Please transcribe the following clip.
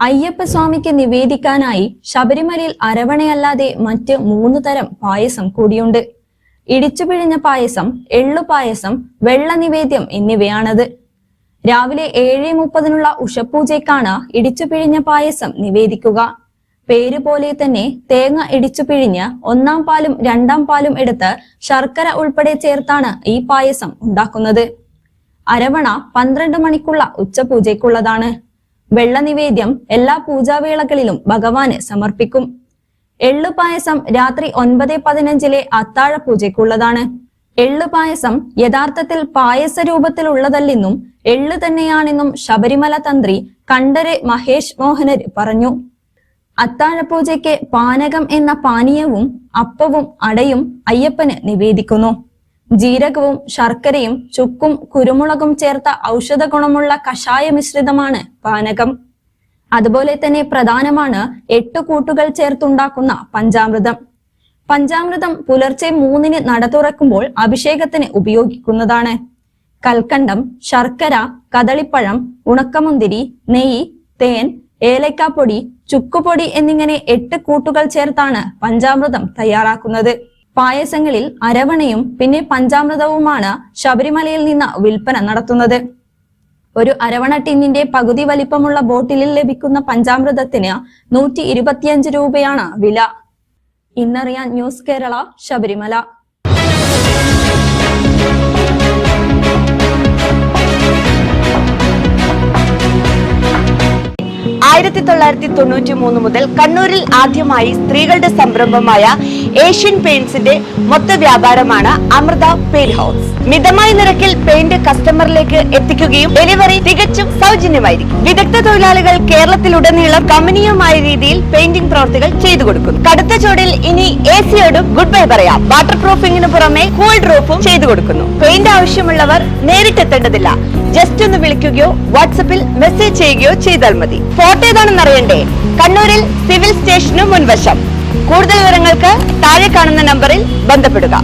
അയ്യപ്പസ്വാമിക്ക് നിവേദിക്കാനായി ശബരിമലയിൽ അരവണയല്ലാതെ മറ്റ് മൂന്ന് തരം പായസം കൂടിയുണ്ട്. ഇടിച്ചുപിഴിഞ്ഞ പായസം എള്ളുപായസം വെള്ള നിവേദ്യം എന്നിവയാണത്. രാവിലെ ഏഴ് മുപ്പതിനുള്ള ഉഷപൂജയ്ക്കാണ് ഇടിച്ചുപിഴിഞ്ഞ പായസം നിവേദിക്കുക. പേര് പോലെ തന്നെ തേങ്ങ ഇടിച്ചു പിഴിഞ്ഞ് ഒന്നാം പാലും രണ്ടാം പാലും എടുത്ത് ശർക്കര ഉൾപ്പെടെ ചേർത്താണ് ഈ പായസം ഉണ്ടാക്കുന്നത്. അരവണ പന്ത്രണ്ട് മണിക്കുള്ള ഉച്ചപൂജയ്ക്കുള്ളതാണ്. വെള്ള നിവേദ്യം എല്ലാ പൂജാവേളകളിലും ഭഗവാന് സമർപ്പിക്കും. എള്ളു പായസം രാത്രി ഒൻപത് പതിനഞ്ചിലെ അത്താഴ പൂജയ്ക്കുള്ളതാണ്. എള്ളു പായസം യഥാർത്ഥത്തിൽ പായസ രൂപത്തിലുള്ളതല്ലെന്നും എള്ളു തന്നെയാണെന്നും ശബരിമല തന്ത്രി കണ്ടരെ മഹേഷ് മോഹനർ പറഞ്ഞു. അത്താഴപൂജയ്ക്ക് പാനകം എന്ന പാനീയവും അപ്പവും അടയും അയ്യപ്പന് നിവേദിക്കുന്നു. ജീരകവും ശർക്കരയും ചുക്കും കുരുമുളകും ചേർത്ത ഔഷധ ഗുണമുള്ള കഷായ മിശ്രിതമാണ് പാനകം. അതുപോലെ തന്നെ പ്രധാനമാണ് എട്ട് കൂട്ടുകൾ ചേർത്തുണ്ടാക്കുന്ന പഞ്ചാമൃതം. പഞ്ചാമൃതം പുലർച്ചെ മൂന്നിന് നട തുറക്കുമ്പോൾ അഭിഷേകത്തിന് ഉപയോഗിക്കുന്നതാണ്. കൽക്കണ്ടം ശർക്കര കദളിപ്പഴം ഉണക്കമുന്തിരി നെയ്യ് തേൻ ഏലക്കാപ്പൊടി ചുക്കുപൊടി എന്നിങ്ങനെ എട്ട് കൂട്ടുകൾ ചേർത്താണ് പഞ്ചാമൃതം തയ്യാറാക്കുന്നത്. പായസങ്ങളിൽ അരവണയും പിന്നെ പഞ്ചാമൃതവുമാണ് ശബരിമലയിൽ നിന്ന് വിൽപ്പന നടത്തുന്നത്. ഒരു അരവണ ടിന്നിന്റെ പകുതി വലിപ്പമുള്ള ബോട്ടിലിൽ ലഭിക്കുന്ന പഞ്ചാമൃതത്തിന് നൂറ്റി ഇരുപത്തിയഞ്ച് രൂപയാണ് വില. ഇന്നറിയാൻ ന്യൂസ് കേരള ശബരിമല. ആയിരത്തി തൊള്ളായിരത്തി തൊണ്ണൂറ്റി മൂന്ന് മുതൽ കണ്ണൂരിൽ ആദ്യമായി സ്ത്രീകളുടെ സംരംഭമായ ഏഷ്യൻ പെയിന്റ്സിന്റെ മൊത്ത വ്യാപാരമാണ് അമൃത പെയിന്റ് ഹൗസ്. മിതമായ നിരക്കിൽ പെയിന്റ് കസ്റ്റമറിലേക്ക് എത്തിക്കുകയും ഡെലിവറി തികച്ചും സൗജന്യമായിരിക്കും. വിദഗ്ധ തൊഴിലാളികൾ കേരളത്തിലുടനീളം കമനീയമായ രീതിയിൽ പെയിന്റിംഗ് പ്രവർത്തികൾ ചെയ്തു കൊടുക്കുന്നു. കടുത്ത ചൂടിൽ ഇനി എ സിയോടും ഗുഡ് ബൈ പറയാം. വാട്ടർ പ്രൂഫിംഗിന് പുറമെ കൂൾ ഡ്രോപ്പും ചെയ്തു കൊടുക്കുന്നു. പെയിന്റ് ആവശ്യമുള്ളവർ നേരിട്ടെത്തേണ്ടതില്ല ജസ്റ്റ് ഒന്ന് വിളിക്കുകയോ വാട്സപ്പിൽ മെസ്സേജ് ചെയ്യുകയോ ചെയ്താൽ മതി. ഫോട്ടോ ഏതാണെന്ന് അറിയണ്ടേ? കണ്ണൂരിൽ സിവിൽ സ്റ്റേഷന് മുൻവശം. കൂടുതൽ വിവരങ്ങൾക്ക് താഴെ കാണുന്ന നമ്പറിൽ ബന്ധപ്പെടുക.